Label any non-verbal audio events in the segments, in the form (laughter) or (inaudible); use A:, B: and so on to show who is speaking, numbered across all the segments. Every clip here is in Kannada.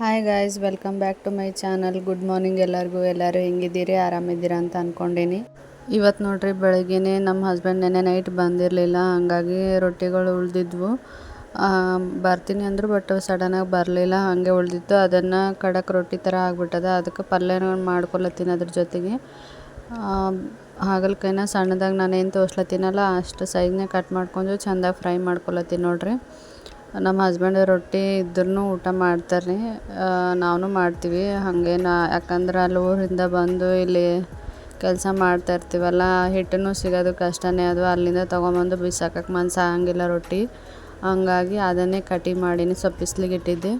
A: Hi guys welcome back to my channel good morning ಎಲ್ಲರಿಗೂ. ಎಲ್ಲರೂ ಹೆಂಗಿದ್ದೀರಿ? ಆರಾಮಿದ್ದೀರಾ ಅಂತ ಅಂದ್ಕೊಂಡೀನಿ ಇವತ್ತು ನೋಡ್ರಿ, ಬೆಳಗ್ಗೆನೇ ನಮ್ಮ ಹಸ್ಬೆಂಡ್ ನೆನೆ ನೈಟ್ ಬಂದಿರಲಿಲ್ಲ. ಹಾಗಾಗಿ ರೊಟ್ಟಿಗಳು ಉಳಿದಿದ್ವು. ಬರ್ತೀನಿ ಅಂದರು ಬಟ್ ಸಡನ್ನಾಗಿ ಬರಲಿಲ್ಲ. ಹಾಗೆ ಉಳಿದಿತ್ತು. ಅದನ್ನು ಕಡಕ್ ರೊಟ್ಟಿ ಥರ ಆಗಿಬಿಟ್ಟದ. ಅದಕ್ಕೆ ಪಲ್ಯನ ಮಾಡ್ಕೊಳತ್ತೀನಿ ಅದ್ರ ಜೊತೆಗೆ. ಹಾಗಲ್ಕಾಯಿನ ಸಣ್ಣದಾಗಿ ನಾನೇನು ತೋರ್ಸ್ಲತ್ತೀನಲ್ಲ ಅಷ್ಟು ಸೈಜ್ನೇ ಕಟ್ ಮಾಡ್ಕೊಂಡು ಚೆಂದಾಗಿ ಫ್ರೈ ಮಾಡ್ಕೊಳತ್ತೀನಿ ನೋಡ್ರಿ. ನಮ್ಮ ಹಸ್ಬೆಂಡ್ ರೊಟ್ಟಿ ಇದ್ರೂ ಊಟ ಮಾಡ್ತಾರೆ ರೀ ನಾವು ಮಾಡ್ತೀವಿ. ಹಾಗೆ ನಾ ಯಾಕಂದ್ರೆ ಅಲ್ಲಿ ಊರಿಂದ ಬಂದು ಇಲ್ಲಿ ಕೆಲಸ ಮಾಡ್ತಾ ಇರ್ತೀವಲ್ಲ ಹಿಟ್ಟನ್ನು ಸಿಗೋದು ಕಷ್ಟನೇ. ಅದು ಅಲ್ಲಿಂದ ತೊಗೊಂಬಂದು ಬಿಸಾಕಕ್ಕೆ ಮನ್ಸು ಆಗಂಗಿಲ್ಲ ರೊಟ್ಟಿ. ಹಂಗಾಗಿ ಅದನ್ನೇ ಕಟಿ ಮಾಡೀನಿ, ಸ್ವಲ್ಪ ಬಿಸ್ಲಿಗೆ ಇಟ್ಟಿದ್ದೆ.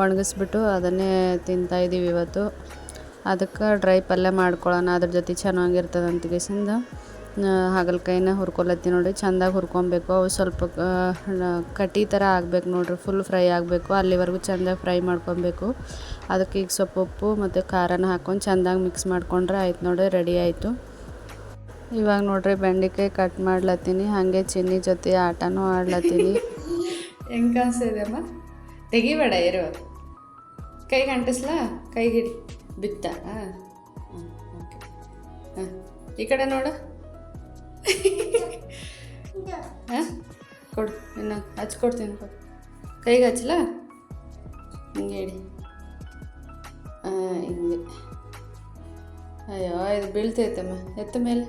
A: ಒಣಗಿಸ್ಬಿಟ್ಟು ಅದನ್ನೇ ತಿಂತಾಯಿದ್ದೀವಿ ಇವತ್ತು. ಅದಕ್ಕೆ ಡ್ರೈ ಪಲ್ಯ ಮಾಡ್ಕೊಳ್ಳೋಣ ಅದ್ರ ಜೊತೆ ಚೆನ್ನಾಗಿರ್ತದಂತ ಅಂತ ಹಾಗಲ್ಕಾಯಿನ ಹುರ್ಕೊಳತ್ತೀನಿ ನೋಡಿ ಚೆಂದಾಗಿ ಹುರ್ಕೊಬೇಕು. ಅವು ಸ್ವಲ್ಪ ಕಟ್ಟಿ ಥರ ಆಗ್ಬೇಕು ನೋಡ್ರಿ ಫುಲ್ ಫ್ರೈ ಆಗಬೇಕು. ಅಲ್ಲಿವರೆಗೂ ಚೆಂದಾಗಿ ಫ್ರೈ ಮಾಡ್ಕೊಬೇಕು. ಅದಕ್ಕೆ ಈಗ ಸ್ವಲ್ಪ ಉಪ್ಪು ಮತ್ತು ಖಾರನ ಹಾಕ್ಕೊಂಡು ಚೆಂದಾಗಿ ಮಿಕ್ಸ್ ಮಾಡ್ಕೊಂಡ್ರೆ ಆಯ್ತು ನೋಡ್ರಿ ರೆಡಿ ಆಯಿತು. ಇವಾಗ ನೋಡ್ರಿ ಬೆಂಡೆಕಾಯಿ ಕಟ್ ಮಾಡ್ಲತ್ತೀನಿ, ಹಾಗೆ ಚಿನ್ನಿ ಜೊತೆ ಆಟನೂ ಆಡ್ಲತ್ತೀನಿ. (laughs) ಹೆಂಗೆ ಕಾಣಿಸ್ತಿದೆ ಅಮ್ಮ? ತೆಗಿಬೇಡ ಇರು. ಕೈ ಅಂಟಿಸ್ಲಾ ಕೈಗೆ ಹಿಡಿ ಬಿತ್ತ ಹಾಂ ಓಕೆ ಹಾಂ, ಈ ಕಡೆ ನೋಡು. ಹಾಂ? ಕೊಡು ಇನ್ನು ಹಚ್ಕೊಡ್ತೀನಿ ಕೊಡು. ಕೈಗೆ ಹಚ್ಚಲ? ಹಿಂಗೆ ಹೇಳಿ ಹಿಂಗೆ. ಅಯ್ಯೋ ಇದು ಬೀಳ್ತೈತಮ್ಮ. ಎತ್ತ ಮೇಲೆ?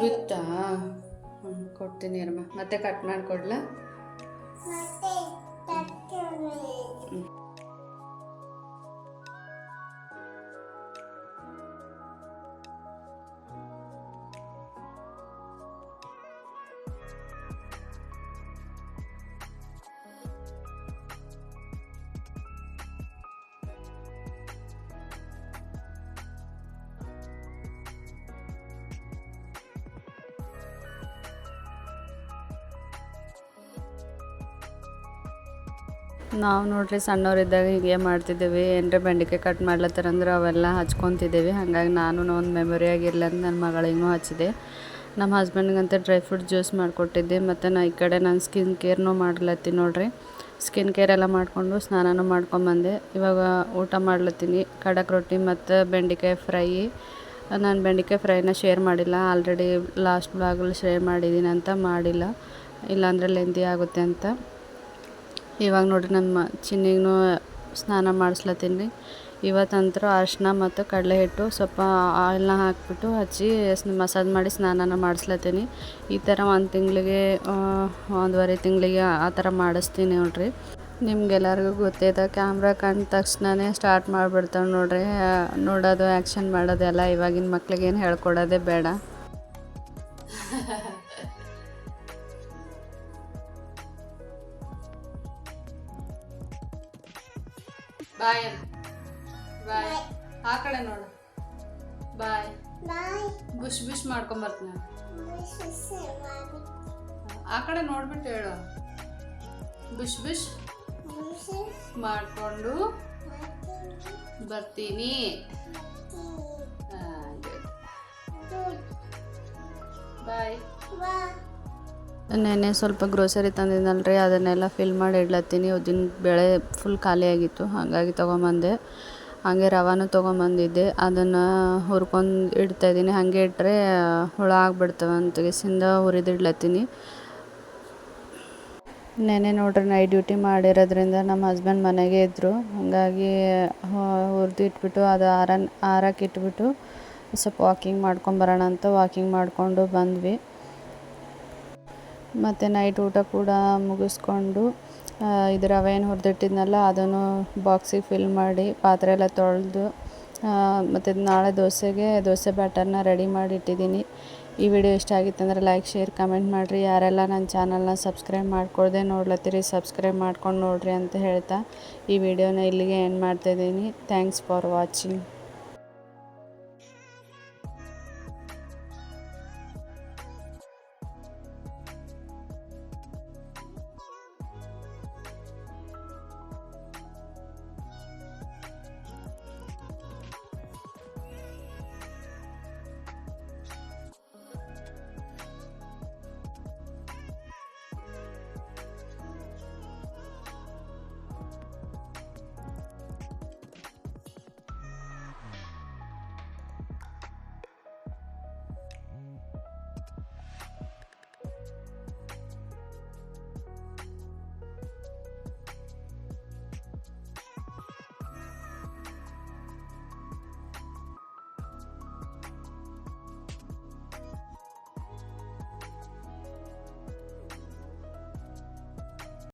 A: ಬಿತ್ತಾ ಹ್ಞೂ ಕೊಡ್ತೀನಿ ಅಮ್ಮ ಮತ್ತೆ ಕಟ್ ಮಾಡಿಕೊಡ್ಲಾ? ನಾವು ನೋಡ್ರಿ ಸಣ್ಣವರಿದ್ದಾಗ ಹೀಗೆ ಮಾಡ್ತಿದ್ದೇವೆ. ಏನರ ಬೆಂಡೆಕಾಯಿ ಕಟ್ ಮಾಡ್ಲತ್ತಾರಂದ್ರೆ ಅವೆಲ್ಲ ಹಚ್ಕೊತಿದ್ದೇವೆ. ಹಾಗಾಗಿ ನಾನು ಒಂದು ಮೆಮೊರಿ ಆಗಿರಲಿ ಅಂತ ನನ್ನ ಮಗಳಿಗೂ ಹಚ್ಚಿದೆ. ನಮ್ಮ ಹಸ್ಬೆಂಡ್ಗಂತ ಡ್ರೈ ಫ್ರೂಟ್ ಜ್ಯೂಸ್ ಮಾಡಿಕೊಟ್ಟಿದ್ದೆ. ಮತ್ತು ನಾ ಈ ಕಡೆ ನಾನು ಸ್ಕಿನ್ ಕೇರ್ನೂ ಮಾಡ್ಲತ್ತೀನಿ ನೋಡ್ರಿ. ಸ್ಕಿನ್ ಕೇರ್ ಎಲ್ಲ ಮಾಡಿಕೊಂಡು ಸ್ನಾನನೂ ಮಾಡ್ಕೊಂಬಂದೆ ಇವಾಗ ಊಟ ಮಾಡ್ಲತ್ತೀನಿ. ಖಡಕ್ ರೊಟ್ಟಿ ಮತ್ತು ಬೆಂಡೆಕಾಯಿ ಫ್ರೈ ನಾನು ಬೆಂಡೆಕಾಯಿ ಫ್ರೈನ ಶೇರ್ ಮಾಡಿಲ್ಲ. ಆಲ್ರೆಡಿ ಲಾಸ್ಟ್ ಬ್ಲಾಗಲ್ಲಿ ಶೇರ್ ಮಾಡಿದ್ದೀನಿ ಅಂತ ಮಾಡಿಲ್ಲ. ಇಲ್ಲಾಂದರೆ ಲೆಂತಿ ಆಗುತ್ತೆ ಅಂತ. ಇವಾಗ ನೋಡಿರಿ ನಮ್ಮ ಚಿನ್ನಿಗೂ ಸ್ನಾನ ಮಾಡಿಸ್ಲತ್ತೀನಿ ರೀ. ಇವತ್ತಂತೂ ಅರಿಶಿನ ಮತ್ತು ಕಡಲೆ ಹಿಟ್ಟು ಸ್ವಲ್ಪ ಆಯಿಲ್ನ ಹಾಕಿಬಿಟ್ಟು ಹಚ್ಚಿ ಮಸಾಜ್ ಮಾಡಿ ಸ್ನಾನನ ಮಾಡಿಸ್ಲತ್ತೀನಿ. ಈ ಥರ ಒಂದು ತಿಂಗಳಿಗೆ ಒಂದೂವರೆ ತಿಂಗಳಿಗೆ ಆ ಥರ ಮಾಡಿಸ್ತೀನಿ ನೋಡ್ರಿ. ನಿಮ್ಗೆಲ್ಲರಿಗೂ ಗೊತ್ತಿದೆ ಕ್ಯಾಮ್ರಾ ಕಂಡ ತಕ್ಷಣನೇ ಸ್ಟಾರ್ಟ್ ಮಾಡಿಬಿಡ್ತಾವೆ ನೋಡ್ರಿ. ನೋಡೋದು, ಆ್ಯಕ್ಷನ್ ಮಾಡೋದೆಲ್ಲ ಇವಾಗಿನ ಮಕ್ಳಿಗೇನು ಹೇಳ್ಕೊಡೋದೇ ಬೇಡ. ಬಾಯ್ ಬಾಯ್. ಆ ಕಡೆ ನೋಡು. ಬಾಯ್. ಬುಷ್ ಬುಷ್ ಮಾಡ್ಕೊಂಬರ್ತೀನಿ ಆ ಕಡೆ ನೋಡ್ಬಿಟ್ಟು ಹೇಳು. ಬುಷ್ ಬುಷ್ ಮಾಡಿಕೊಂಡು ಬರ್ತೀನಿ. ಬಾಯ್. ನೆನ್ನೆ ಸ್ವಲ್ಪ ಗ್ರೋಸರಿ ತಂದಿದ್ದಲ್ರಿ ಅದನ್ನೆಲ್ಲ ಫಿಲ್ ಮಾಡಿ ಇಡ್ಲತ್ತೀನಿ. ಉದ್ದಿನ ಬೇಳೆ ಫುಲ್ ಖಾಲಿಯಾಗಿತ್ತು ಹಾಗಾಗಿ ತೊಗೊಂಬಂದೆ. ಹಾಗೆ ರವಾನು ತೊಗೊಂಬಂದಿದ್ದೆ. ಅದನ್ನು ಹುರ್ಕೊಂಡು ಇಡ್ತಾಯಿದ್ದೀನಿ ಹಾಗೆ ಇಟ್ಟರೆ ಹುಳ ಆಗ್ಬಿಡ್ತವೆ ಅಂತ ಗೆಸಿಂದ ಹುರಿದಿಡ್ಲತ್ತೀನಿ. ನೆನೆ ನೋಡ್ರಿ ನೈಟ್ ಡ್ಯೂಟಿ ಮಾಡಿರೋದ್ರಿಂದ ನಮ್ಮ ಹಸ್ಬೆಂಡ್ ಮನೆಗೆ ಇದ್ದರು ಹಾಗಾಗಿ ಹುರಿದು ಇಟ್ಬಿಟ್ಟು, ಅದು ಆರ ಆರಕ್ಕೆ ಇಟ್ಬಿಟ್ಟು ಸ್ವಲ್ಪ ವಾಕಿಂಗ್ ಮಾಡ್ಕೊಂಬರೋಣ ಅಂತ ವಾಕಿಂಗ್ ಮಾಡಿಕೊಂಡು ಬಂದ್ವಿ. ಮತ್ತು ನೈಟ್ ಊಟ ಕೂಡ ಮುಗಿಸ್ಕೊಂಡು ಇದು ರವೆ ಏನು ಹುರಿದಿಟ್ಟಿದ್ನಲ್ಲ, ಅದನ್ನು ಬಾಕ್ಸಿಗೆ ಫಿಲ್ ಮಾಡಿ ಪಾತ್ರೆ ಎಲ್ಲ ತೊಳೆದು ಮತ್ತು ನಾಳೆ ದೋಸೆಗೆ ದೋಸೆ ಬ್ಯಾಟರ್ನ ರೆಡಿ ಮಾಡಿ ಇಟ್ಟಿದ್ದೀನಿ. ಈ ವಿಡಿಯೋ ಇಷ್ಟ ಆಗಿತ್ತು ಅಂದರೆ ಲೈಕ್ ಶೇರ್ ಕಮೆಂಟ್ ಮಾಡಿರಿ. ಯಾರೆಲ್ಲ ನನ್ನ ಚಾನಲ್ನ ಸಬ್ಸ್ಕ್ರೈಬ್ ಮಾಡ್ಕೊಳ್ದೆ ನೋಡ್ಲತ್ತೀರಿ ಸಬ್ಸ್ಕ್ರೈಬ್ ಮಾಡ್ಕೊಂಡು ನೋಡಿರಿ ಅಂತ ಹೇಳ್ತಾ ಈ ವಿಡಿಯೋನ ಇಲ್ಲಿಗೆ ಎಂಡ್ ಮಾಡ್ತಾಯಿದ್ದೀನಿ ಥ್ಯಾಂಕ್ಸ್ ಫಾರ್ ವಾಚಿಂಗ್